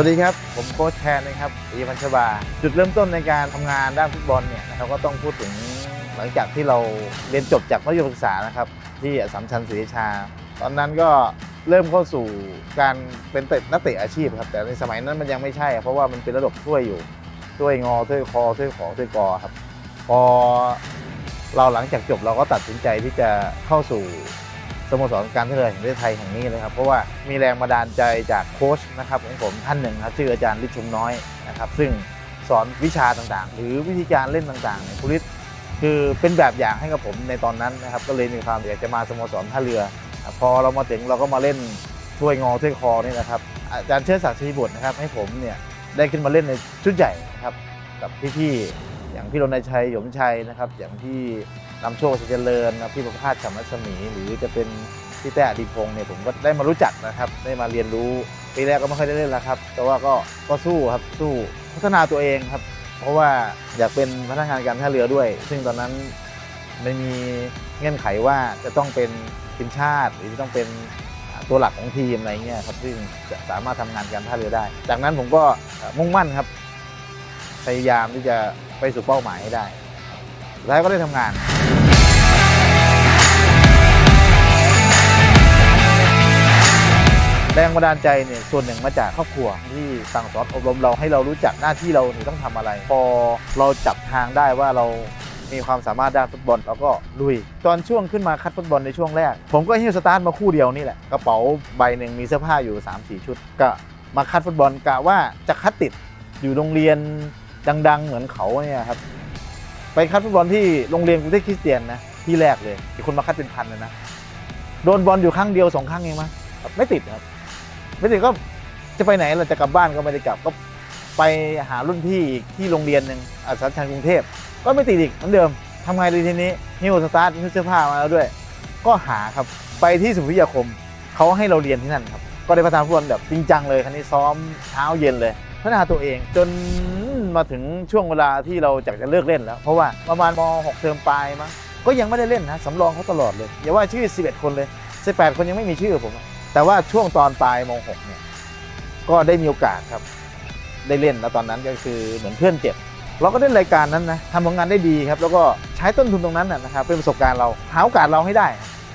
วัสดีครับ ผมโค้ชแทนนะครับอีพันชบา จุดเริ่มต้นในการทำงานด้านฟุตบอลเนี่ยนะครับก็ต้องพูดถึงหลังจากที่เราเรียนจบจากมัธยมศึกษานะครับที่สสัมชัญศรีราชา ตอนนั้นก็เริ่มเข้าสู่การเป็นเตะนักเตะอาชีพครับแต่ในสมัยนั้นมันยังไม่ใช่ เพราะว่ามันเป็นระบบถ้วยอยู่ถ้วยงอถ้วยคอถ้วยขอถ้วยกอครับพอเราหลังจากจบเราก็ตัดสินใจที่จะเข้าสู่ สโมสรการท่าเรือแห่งประเทศไทยแห่งนี้เลยครับ เพราะว่ามีแรงบันดาลใจจากโค้ชนะครับของผมท่านหนึ่งครับชื่ออาจารย์ลิชุมน้อยนะครับซึ่งสอนวิชาต่างๆ หรือวิธีการเล่นต่างๆเนี่ยคุริศคือเป็นแบบอย่างให้กับผมในตอนนั้นนะครับก็เลยมีความอยากจะมาสโมสรท่าเรือ พอเรามาถึงเราก็มาเล่นถ้วยงอถ้วยคอนี่นะครับอาจารย์เชิดศักดิ์ศรีบุตรนะครับให้ผมเนี่ยได้ขึ้นมาเล่นในชุดใหญ่นะครับกับพี่ๆอย่างพี่รณชัยหยมชัยนะครับอย่างที่ นำโชคชัยเจริญนะพี่ประภาสฉ่ำรัศมี หรือจะเป็นพี่แต้อดีพงศ์เนี่ยผมก็ได้มารู้จักนะครับ ได้มาเรียนรู้ปีแรกก็ไม่ค่อยได้เล่นแล้วครับ แต่ว่าก็ก็สู้ครับสู้พัฒนาตัวเองครับ เพราะว่าอยากเป็นพนักงานการท่าเรือด้วย ซึ่งตอนนั้นไม่มีเงื่อนไขว่าจะต้องเป็นทีมชาติ หรือจะต้องเป็นตัวหลักของทีมอะไรเงี้ยครับซึ่งจะสามารถทำงานการท่าเรือได้ จากนั้นผมก็มุ่งมั่นครับ พยายามที่จะไปสู่เป้าหมายให้ได้สุดท้ายก็ได้ทำงาน แรงบันดาลใจเนี่ยส่วนหนึ่งมาจากครอบครัวที่สั่งสอนอบรมเราให้เรารู้จักหน้าที่เราเนี่ยต้องทำอะไร พอเราจับทางได้ว่าเรามีความสามารถด้านฟุตบอลเราก็ลุย ตอนช่วงขึ้นมาคัดฟุตบอลในช่วงแรก ผมก็หิ้วสตาร์ทมาคู่เดียวนี่แหละกระเป๋าใบหนึ่งมีเสื้อผ้าอยู่ 3-4 ชุด ก็มาคัดฟุตบอลกะว่าจะคัดติดอยู่โรงเรียนดัง ๆ เหมือนเขาเนี่ยครับไปคัดฟุตบอลที่โรงเรียนกรุงเทพคริสเตียนนะที่แรกเลยมีคนมาคัดเป็นพันเลยนะโดนบอลอยู่ครั้งเดียวสองครั้งเองมั้งไม่ติดครับ ไม่ติดก็จะไปไหนเราจะกลับบ้านก็ไม่ได้กลับก็ไปหารุ่นพี่อีกที่โรงเรียนหนึ่งอัสสัมชัญกรุงเทพ ก็ไม่ติดอีกเหมือนเดิมทำไงดีทีนี้ฮิวสตาร์ทฮิวเสื้อผ้ามาแล้วด้วย ก็หาครับไปที่สุพิทยาคมเขาให้เราเรียนที่นั่นครับ ก็ได้พัฒนาฟุตบอลแบบจริงจังเลยครั้นี้ซ้อมเช้าเย็นเลย พัฒนาตัวเองจนมาถึงช่วงเวลาที่เราจะจะเลิกเล่นแล้ว เพราะว่าประมาณม .6 เทอมปลายมั้งก็ยังไม่ได้เล่นนะสำรองเขาตลอดเลยอย่าว่าชื่อ 11 คนเลย 18 คนยังไม่มีชื่อผม แต่ว่าช่วงตอนปลายม .6 เนี่ยก็ได้มีโอกาสครับ ได้เล่นแล้วตอนนั้นก็คือเหมือนเพื่อนเจ็บ เราก็เล่นรายการนั้นนะทำผลงานได้ดีครับ แล้วก็ใช้ต้นทุนตรงนั้นนะครับ เป็นประสบการณ์เราหาโอกาสเราให้ได้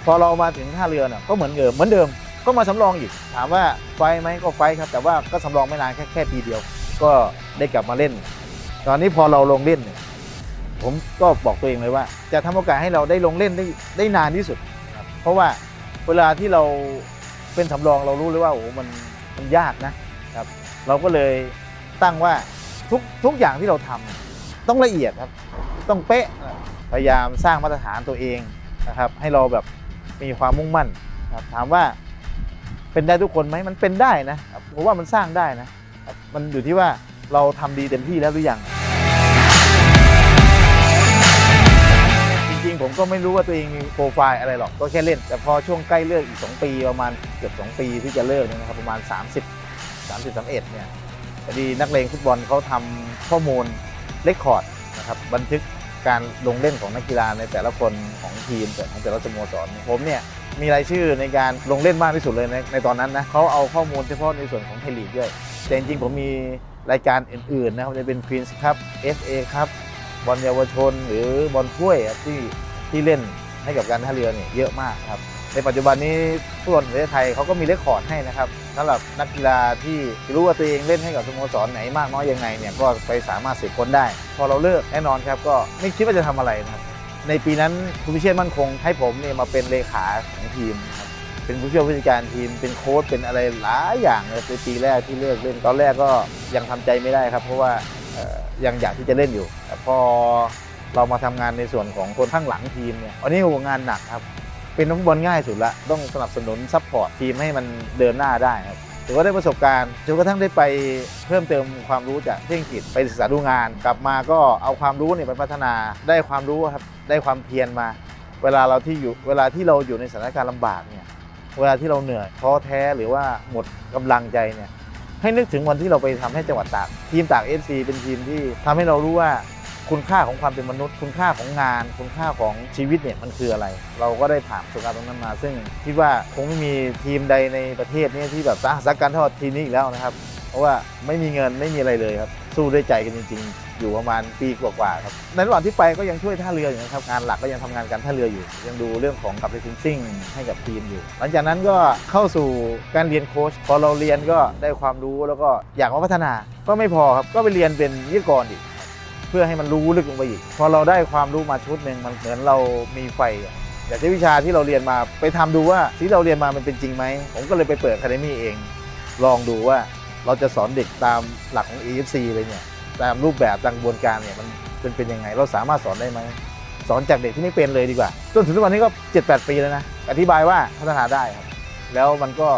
พอเรามาถึงท่าเรือเนี่ยก็เหมือนเดิมเหมือนเดิม ก็มาสำรองอีก ถามว่าไฟไหมก็ไฟครับ แต่ว่าก็สำรองไม่นานแค่แค่ปีเดียว ก็ได้กลับมาเล่น ตอนนี้พอเราลงเล่นเนี่ยผมก็บอกตัวเองเลยว่า จะทำโอกาสให้เราได้ลงเล่นได้ได้นานที่สุด เพราะว่าเวลาที่เรา เป็นสำรองเรารู้เลยว่าโอ้โหมันมันยากนะครับ เราก็เลยตั้งว่าทุกทุกอย่างที่เราทำต้องละเอียดครับ ต้องเป๊ะพยายามสร้างมาตรฐานตัวเองนะครับ ให้เราแบบมีความมุ่งมั่นครับถามว่าเป็นได้ทุกคนไหมมันเป็นได้นะผมว่ามันสร้างได้นะ มันอยู่ที่ว่าเราทำดีเต็มที่แล้วหรือยัง ก็ไม่รู้ว่าตัวเองมีโปรไฟล์อะไรหรอกก็แค่เล่น แต่พอช่วงใกล้เลิกอีก 2 ปีประมาณเกือบ2 ปีที่จะเลิกนะครับประมาณ 30 30 31เนี่ยพอดีนักเลงฟุตบอลเขาทำข้อมูลเลคคอร์ดนะครับบันทึกการลงเล่นของนักกีฬาในแต่ละคนของทีมแต่ของแต่ละสโมสรผมเนี่ยมีรายชื่อในการลงเล่นมากที่สุดเลยในในตอนนั้นนะเขาเอาข้อมูลเฉพาะในส่วนของไทยลีกด้วย แต่จริงๆผมมีรายการอื่นๆนะครับจะเป็น Queens ครับ FA ครับบอลเยาวชนหรือบอลถ้วยที่ ที่เล่นให้กับการท่าเรือเนี่ยเยอะมากครับ ในปัจจุบันนี้ฟุตบอลประเทศไทยเขาก็มีเลคคอร์ดให้นะครับสำหรับนักกีฬาที่รู้ว่าตัวเองเล่นให้กับสโมสรไหนมากน้อยยังไงเนี่ยก็ไปสามารถสืบค้นได้ พอเราเลิกแน่นอนครับก็ไม่คิดว่าจะทำอะไรนะครับในปีนั้นคุณพิเชษมั่นคงให้ผมเนี่ยมาเป็นเลขาของทีมครับเป็นผู้ช่วยผู้จัดการทีมเป็นโค้ชเป็นอะไรหลายอย่างเลยในปีแรกที่เลิกเล่นตอนแรกก็ยังทำใจไม่ได้ครับ เพราะว่ายังอยากที่จะเล่นอยู่แต่พอ เรามาทำงานในส่วนของคนข้างหลังทีมเนี่ยอันนี้โหงานหนักครับ เป็นนักบอลง่ายสุดละต้องสนับสนุนซัพพอร์ตทีมให้มันเดินหน้าได้ครับถือว่าได้ประสบการณ์จนกระทั่งได้ไปเพิ่มเติมความรู้จากเที่องกฤษไปศึกษาดูงาน กลับมาก็เอาความรู้เนี่ยไปพัฒนาได้ความรู้ครับได้ความเพียรมา เวลาเราที่อยู่เวลาที่เราอยู่ในสถานการณ์ลำบากเนี่ยเวลาที่เราเหนื่อยท้อแท้หรือว่าหมดกำลังใจเนี่ยให้นึกถึงวันที่เราไปทำให้จังหวัดตากทีมตากเอฟซีเป็นทีมที่ทำให้เรารู้ว่า คุณค่าของความเป็นมนุษย์ คุณค่าของงาน คุณค่าของชีวิตเนี่ยมันคืออะไร เราก็ได้ผ่านประสบการตรงนั้นมา ซึ่งคิดว่าคงไม่มีทีมใดในประเทศนี้ที่แบบสาหัสกันเท่าทีมนี้อีกแล้วนะครับ เพราะว่าไม่มีเงินไม่มีอะไรเลยครับ สู้ด้วยใจกันจริง ๆ อยู่ประมาณปีกว่าๆครับในระหว่างที่ไปก็ยังช่วยท่าเรืออยู่นะครับงานหลักก็ยังทำงานการท่าเรืออยู่ ยังดูเรื่องของกับเรซิ่งซิ่งให้กับทีมอยู่ หลังจากนั้นก็เข้าสู่การเรียนโค้ชพอเราเรียนก็ได้ความรู้แล้วก็อยากมาพัฒนาก็ไม่พอครับก็ไปเรียนเป็นวิทยากรอีก พื่อให้มันรู้ลึกลงไปอีก พอเราได้ความรู้มาชุดหนึ่งมันเหมือนเรามีไฟอยากจะวิชาที่เราเรียนมาไปทำดูว่าที่เราเรียนมามันเป็นจริงไหม ผมก็เลยไปเปิด Academy เอง ลองดูว่าเราจะสอนเด็กตามหลักของ EFC เลยเนี่ยตามรูปแบบตามกระบวนการเนี่ยมันเป็นเป็นยังไง เราสามารถสอนได้ไหมสอนจากเด็กที่ไม่เป็นเลยดีกว่า จนถึงทุกวันนี้ก็ 7-8 ปีแล้วนะ อธิบายว่าพัฒนาได้ครับ แล้วมันก็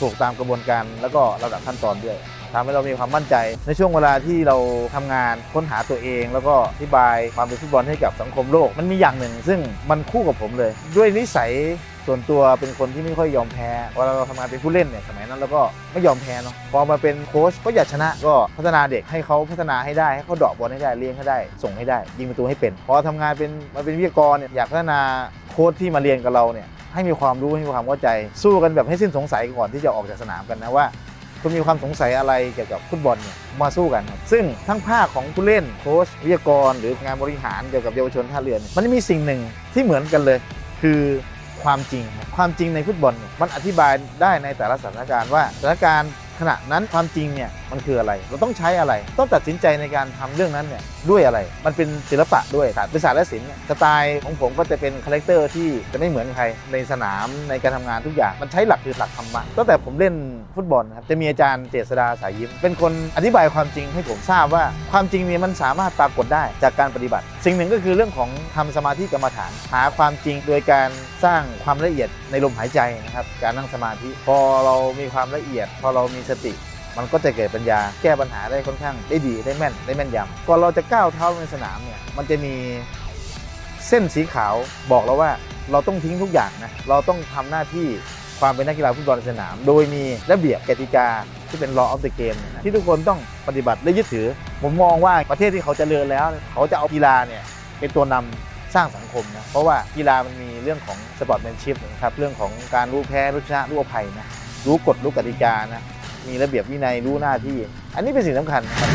ถูกตามกระบวนการแล้วก็ระดับขั้นตอนด้วย ทำให้เรามีความมั่นใจ ในช่วงเวลาที่เราทำงานค้นหาตัวเอง แล้วก็อธิบายความเป็นฟุตบอลให้กับสังคมโลก มันมีอย่างหนึ่ง ซึ่งมันคู่กับผมเลย ด้วยนิสัยส่วนตัวเป็นคนที่ไม่ค่อยยอมแพ้เวลาเราทำงานเป็นผู้เล่นเนี่ยสมัยนั้นเราก็ไม่ยอมแพ้เนาะพอมาเป็นโค้ชก็อยากชนะก็พัฒนาเด็กให้เขาพัฒนาให้ได้ให้เขาเดอกบอลให้ได้เลี้ยงให้ได้ ส่งให้ได้ ยิงประตูให้เป็นพอทำงานเป็นมาเป็นวิทยากรเนี่ยอยากพัฒนาโค้ชที่มาเรียนกับเราเนี่ยให้มีความรู้ให้มีความเข้าใจ สู้กันแบบให้สิ้นสงสัยก่อนที่จะออกจากสนามกันนะว่า คุณมีความสงสัยอะไรเกี่ยวกับฟุตบอลเนี่ยมาสู้กันครับซึ่งทั้งภาคของผู้เล่นโค้ชวิทยากร หรืองานบริหารเกี่ยวกับเยาวชนท่าเรือมันมีสิ่งหนึ่งที่เหมือนกันเลย คือความจริง ความจริงในฟุตบอล มันอธิบายได้ในแต่ละสถานการณ์ว่าสถานการณ์ ขณะนั้นความจริงเนี่ยมันคืออะไร เราต้องใช้อะไร ต้องตัดสินใจในการทำเรื่องนั้นเนี่ยด้วยอะไร มันเป็นศิลปะด้วยศาสตร์เป็นศาสตร์และศิลป์สไตล์ของผมก็จะเป็นคาแรคเตอร์ที่จะไม่เหมือนใครในสนามในการทำงานทุกอย่าง มันใช้หลักคือหลักธรรมะตั้งแต่ผมเล่นฟุตบอลครับจะมีอาจารย์เจษดาสายยิ้ม เป็นคนอธิบายความจริงให้ผมทราบว่าความจริงเนี่ยมันสามารถปรากฏได้จากการปฏิบัติ สิ่งหนึ่งก็คือเรื่องของทำสมาธิกรรมฐาน หาความจริงโดยการสร้างความละเอียดในลมหายใจนะครับการนั่งสมาธิพอเรามีความละเอียด พอเรามีสติ มันก็จะเกิดปัญญา แก้ปัญหาได้ค่อนข้างได้ดีได้แม่นได้แม่นยำก่อนเราจะก้าวเท้าในสนามเนี่ยมันจะมีเส้นสีขาวบอกเราว่าเราต้องทิ้งทุกอย่างนะเราต้องทำหน้าที่ความเป็นนักกีฬาฟุตบอลในสนาม โดยมีระเบียบกติกาที่เป็น law of the game เนี่ยนะที่ทุกคนต้องปฏิบัติและยึดถือ ผมมองว่าประเทศที่เขาจเจริญแล้ว เขาจะเอากีฬาเนี่ยเป็นตัวนำสร้างสังคมนะเพราะว่ากีฬามันมีเรื่องของสปอร์ตแมนชิพนะครับเรื่องของการรู้แพ้รู้ชนะรู้อภัยนะรู้กฎรู้กติกานะ มีระเบียบวินัยรู้หน้าที่ อันนี้เป็นสิ่งสำคัญครับ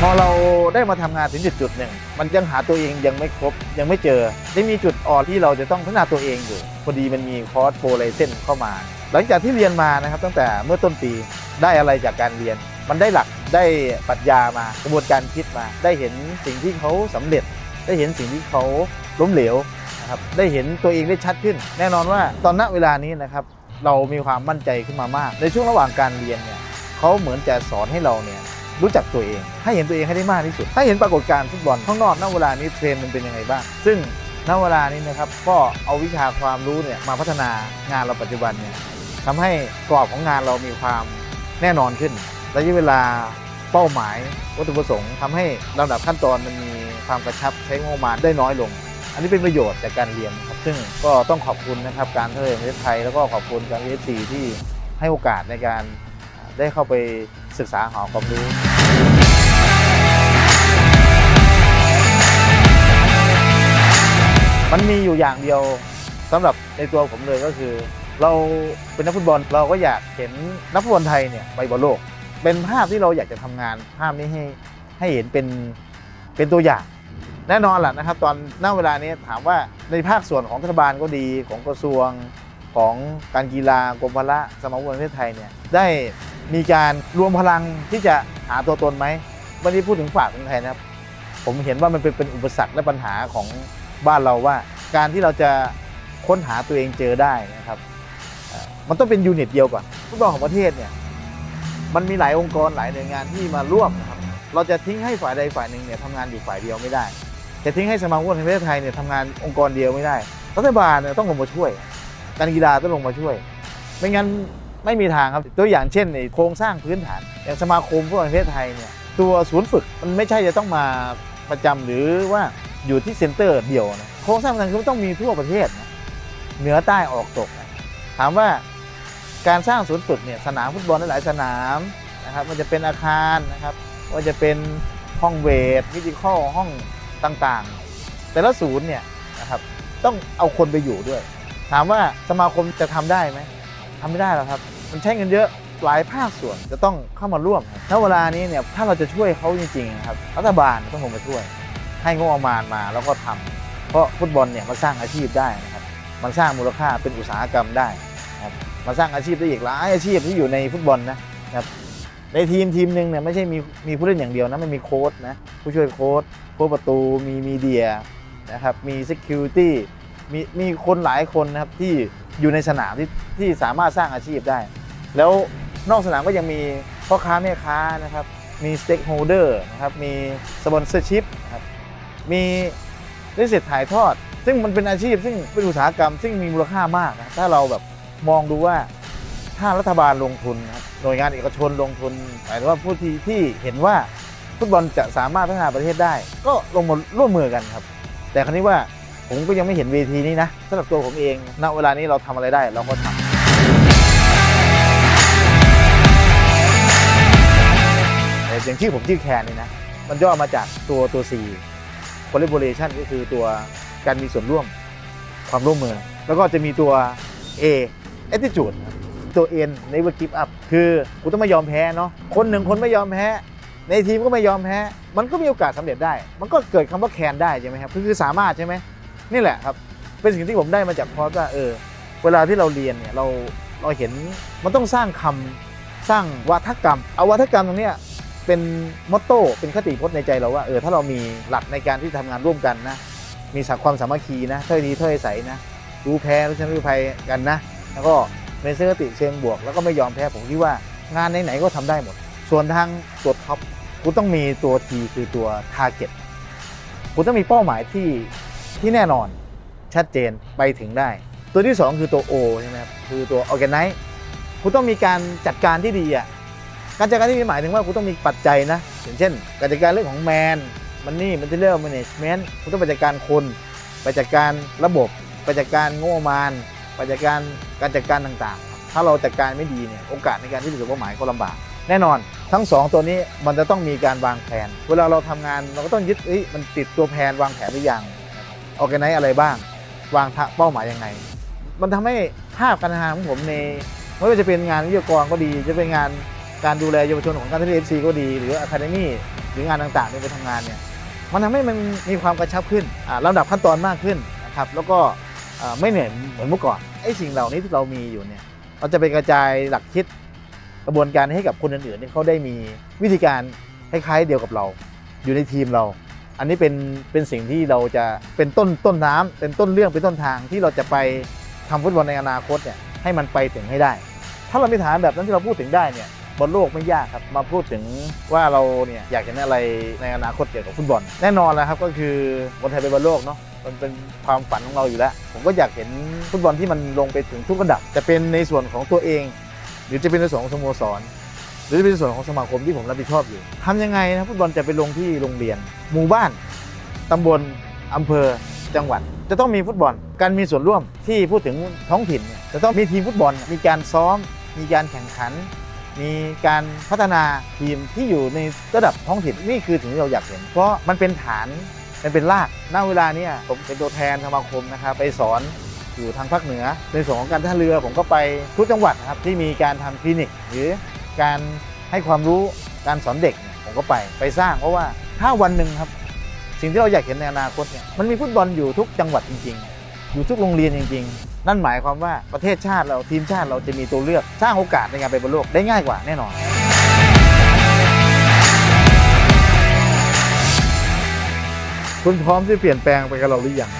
พอเราได้มาทำงานถึงจุดจุดหนึ่งมันยังหาตัวเองยังไม่ครบยังไม่เจอ ได้มีจุดอ่อนที่เราจะต้องพัฒนาตัวเองอยู่ พอดีมันมีคอร์สโปรไลเซนเข้ามา หลังจากที่เรียนมานะครับ ตั้งแต่เมื่อต้นปีได้อะไรจากการเรียน มันได้หลักได้ปรัชญามากระบวนการคิดมา ได้เห็นสิ่งที่เขาสำเร็จ ได้เห็นสิ่งที่เขาล้มเหลว นะครับได้เห็นตัวเองได้ชัดขึ้น แน่นอนว่าตอนณเวลานี้นะครับเรามีความมั่นใจขึ้นมามาก ในช่วงระหว่างการเรียนเนี่ยเขาเหมือนจะสอนให้เราเนี่ยรู้จักตัวเอง ให้เห็นตัวเองให้ได้มากที่สุด ให้เห็นปรากฏการณ์ฟุตบอลข้างนอกณเวลานี้เทรนมันเป็นยังไงบ้าง ซึ่งณเวลานี้นะครับก็เอาวิชาความรู้เนี่ยมาพัฒนางานเราปัจจุบันเนี่ยทำให้กรอบของงานเรามีความแน่นอนขึ้นระยะเวลาเป้าหมายวัตถุประสงค์ทำให้ลำดับขั้นตอนมันมีความกระชับใช้งบประมาณได้น้อยลง อันนี้เป็นประโยชน์จากการเรียนครับ ซึ่งก็ต้องขอบคุณนะครับการเท่าเรือแห่งประเทศไทยแล้วก็ขอบคุณการเอฟซีที่ให้โอกาสในการได้เข้าไปศึกษาหาความรู้มันมีอยู่อย่างเดียวสำหรับในตัวผมเลยก็คือ เราเป็นนักฟุตบอลเราก็อยากเห็นนักฟุตบอลไทยเนี่ยไปบอลโลก เป็นภาพที่เราอยากจะทำงานภาพนี้ให้ให้เห็นเป็นเป็นตัวอย่าง แน่นอนแหละนะครับ ตอนณเวลานี้ถามว่าในภาคส่วนของรัฐบาลก็ดีของกระทรวงของการกีฬากรมพละสมาคมฟุตบอลแห่งประเทศไทยเนี่ยได้มีการรวมพลังที่จะหาตัวตนไหมไม่ได้พูดถึงฝากของไทยนะครับ ผมเห็นว่ามันเป็นเป็นอุปสรรคและปัญหาของบ้านเราว่า การที่เราจะค้นหาตัวเองเจอได้นะครับ มันต้องเป็นยูนิตเดียวก่อนฟุตบอลของประเทศเนี่ยมันมีหลายองค์กรหลายหน่วยงานที่มาร่วมนะครับเราจะทิ้งให้ฝ่ายใดฝ่ายหนึ่งเนี่ยทำงานอยู่ฝ่ายเดียวไม่ได้ จะทิ้งให้สมาคมฟุตบอลแห่งประเทศไทยเนี่ยทำงานองค์กรเดียวไม่ได้ รัฐบาลเนี่ยต้องลงมาช่วย การกีฬาต้องลงมาช่วย ไม่งั้นไม่มีทางครับตัวอย่างเช่นโครงสร้างพื้นฐาน อย่างสมาคมฟุตบอลแห่งประเทศไทยเนี่ยตัวศูนย์ฝึกมันไม่ใช่จะต้องมาประจำหรือว่าอยู่ที่เซ็นเตอร์เดียวนะโครงสร้างต่างๆคือต้องมีทั่วประเทศนะเหนือใต้ออกตกนะถามว่าการสร้างศูนย์ฝึกเนี่ยสนามฟุตบอลหลายสนามนะครับมันจะเป็นอาคารนะครับว่าจะเป็นห้องเวทฟิสิกอลห้อง ต่างๆ แต่ละศูนย์เนี่ยนะครับต้องเอาคนไปอยู่ด้วย ถามว่าสมาคมจะทำได้ไหมทำไม่ได้หรอกครับ มันใช้เงินเยอะหลายภาคส่วนจะต้องเข้ามาร่วมครับณเวลานี้เนี่ยถ้าเราจะช่วยเขาจริงๆนะครับรัฐบาลต้องลงมาช่วย ให้งบประมาณมาแล้วก็ทำเพราะฟุตบอลเนี่ยมันสร้างอาชีพได้นะครับมันสร้างมูลค่าเป็นอุตสาหกรรมได้นะครับมันสร้างอาชีพได้อีกหลายอาชีพที่อยู่ในฟุตบอลนะครับ ในทีมทีมหนึ่งเนี่ยไม่ใช่มีมีผู้เล่นอย่างเดียวนะมันมีโค้ชนะผู้ช่วยโค้ชโค้ชประตูมีมีเดียนะครับมี security มีมีคนหลายคนนะครับที่อยู่ในสนามที่ที่สามารถสร้างอาชีพได้ แล้วนอกสนามก็ยังมีพ่อค้าแม่ค้านะครับมีสเต็กโฮเดอร์นะครับมีสปอนเซอร์ชิพนะครับมีได้เสร็จถ่ายทอด ซึ่งมันเป็นอาชีพซึ่งเป็นอุตสาหกรรม ซึ่งมีมูลค่ามากนะถ้าเราแบบมองดูว่า ถ้ารัฐบาลลงทุนนะครับหน่วยงานเอกชนลงทุนหมายถึงว่าผู้ที่ที่เห็นว่าฟุตบอลจะสามารถพัฒนาประเทศได้ ก็ลงมาร่วมมือกันครับ แต่ครั้นี้ว่าผมก็ยังไม่เห็นเวทีนี้นะสำหรับตัวผมเองณเวลานี้เราทำอะไรได้เราก็ทำอย่างชื่อผมชื่อแคนนี่นะ มันย่อมาจากตัวตัว C collaboration ก็คือตัวการมีส่วนร่วมความร่วมมือ แล้วก็จะมีตัว A attitude ครับ ตัว N never give up คือกูต้องไม่ยอมแพ้เนาะคนหนึ่งคนไม่ยอมแพ้ ในทีมก็ไม่ยอมแพ้ มันก็มีโอกาสสำเร็จได้ มันก็เกิดคำว่าแคนได้ใช่ไหมครับคือสามารถใช่ไหมนี่แหละครับ เป็นสิ่งที่ผมได้มาจากพอสว่าเออเวลาที่เราเรียนเนี่ยเราเราเห็นมันต้องสร้างคำสร้างวัฒกรรม เอาวัฒกรรมตรงนี้เป็นมอตโต้เป็นคติพจน์ในใจเราว่าเออถ้าเรามีหลักในการที่ทำงานร่วมกันนะมีสักความสามัคคีนะถ้อยดีถ้อยใสนะรู้แพ้รู้ชนะรู้ภัยกันนะ แล้วก็ ในเสื้อคติเชิงบวก แล้วก็ไม่ยอมแพ้ผมคิดว่างานไหนๆก็ทำได้หมด ส่วนทางตัวท็อปคุณต้องมีตัว T คือตัว Target คุณต้องมีเป้าหมายที่ที่แน่นอนชัดเจนไปถึงได้ ตัวที่ 2 คือตัว O ใช่ไหมครับคือตัว Organize คุณต้องมีการจัดการที่ดีอะการจัดการที่ดีหมายถึงว่าคุณต้องมีปัจจัยนะอย่างเช่น การจัดการเรื่องของแมนมันนี่มันจะเรื่อง management คุณต้องไปจัดการคนไปจัดการระบบไปจัดการงบประมาณ ปจัดการการจัดการต่างๆ ถ้าเราจัดการไม่ดีเนี่ยโอกาสในการที่จะถึงเป้าหมายก็ลำบาก แน่นอน ทั้งสองตัวนี้มันจะต้องมีการวางแผน เวลาเราทำงานเราก็ต้องยึดเอ้ยมันติดตัวแผนวางแผนหรือยังออแกไนอะไรบ้าง วางเป้าหมายยังไง มันทำให้ภาพการทำงานของผมในไม่ว่าจะเป็นงานวิทยากรก็ดี จะเป็นงานการดูแลเยาวชนของการท่องเที่เอฟซีก็ดี หรืออะคาเดมี่หรืองานต่างๆที่ไปทำงานเนี่ยมันทำให้มันมีความกระชับขึ้นอ่าดับขั้นตอนมากขึ้นนะครับแล้วก็ ไม่เหนื่อยเหมือนเมื่อก่อนไอ้สิ่งเหล่านี้ที่เรามีอยู่เนี่ยเราจะไปกระจายหลักคิดกระบวนการให้กับคนอื่นๆที่เขาได้มีวิธีการคล้ายๆเดียวกับเรา อยู่ในทีมเรา อันนี้เป็นเป็นสิ่งที่เราจะเป็นต้นต้นน้ำเป็นต้นเรื่องเป็นต้นทางที่เราจะไปทำฟุตบอลในอนาคตเนี่ยให้มันไปถึงให้ได้ ถ้าเรามีฐานแบบนั้นที่เราพูดถึงได้เนี่ย บนโลกไม่ยากครับมาพูดถึงว่าเราเนี่ยอยากเห็นอะไรในอนาคตเกี่ยวกับฟุตบอล แน่นอนแล้วครับก็คือบอลไทยเป็นบอลโลกเนาะมันเป็นความฝันของเราอยู่แล้ว ผมก็อยากเห็นฟุตบอลที่มันลงไปถึงทุกระดับ จะเป็นในส่วนของตัวเอง หรือจะเป็นในส่วนของสโมสร หรือจะเป็นในส่วนของสมาคมที่ผมรับผิดชอบอยู่ทำยังไงนะฟุตบอลจะไปลงที่โรงเรียน หมู่บ้านตำบลอำเภอจังหวัด จะต้องมีฟุตบอลการมีส่วนร่วมที่พูดถึงท้องถิ่นจะต้องมีทีมฟุตบอล มีการซ้อม มีการแข่งขัน มีการพัฒนาทีมที่อยู่ในระดับท้องถิ่นนี่คือถึงที่เราอยากเห็น เพราะมันเป็นฐานมันเป็นรากณเวลานี้ผมเป็นตัวแทนสมาคมนะครับไปสอนอยู่ทางภาคเหนือ ในส่วนของการท่าเรือผมก็ไปทุกจังหวัดนะครับที่มีการทำคลินิก หรือการให้ความรู้การสอนเด็กผมก็ไปไปสร้างเพราะว่าถ้าวันหนึ่งครับ สิ่งที่เราอยากเห็นในอนาคตเนี่ยมันมีฟุตบอลอยู่ทุกจังหวัดจริง ๆ อยู่ทุกโรงเรียนจริง ๆ นั่นหมายความว่าประเทศชาติเราทีมชาติเราจะมีตัวเลือกสร้างโอกาสในการไปบอลโลกได้ง่ายกว่าแน่นอนคุณพร้อมที่เปลี่ยนแปลงไปกับเราหรือยัง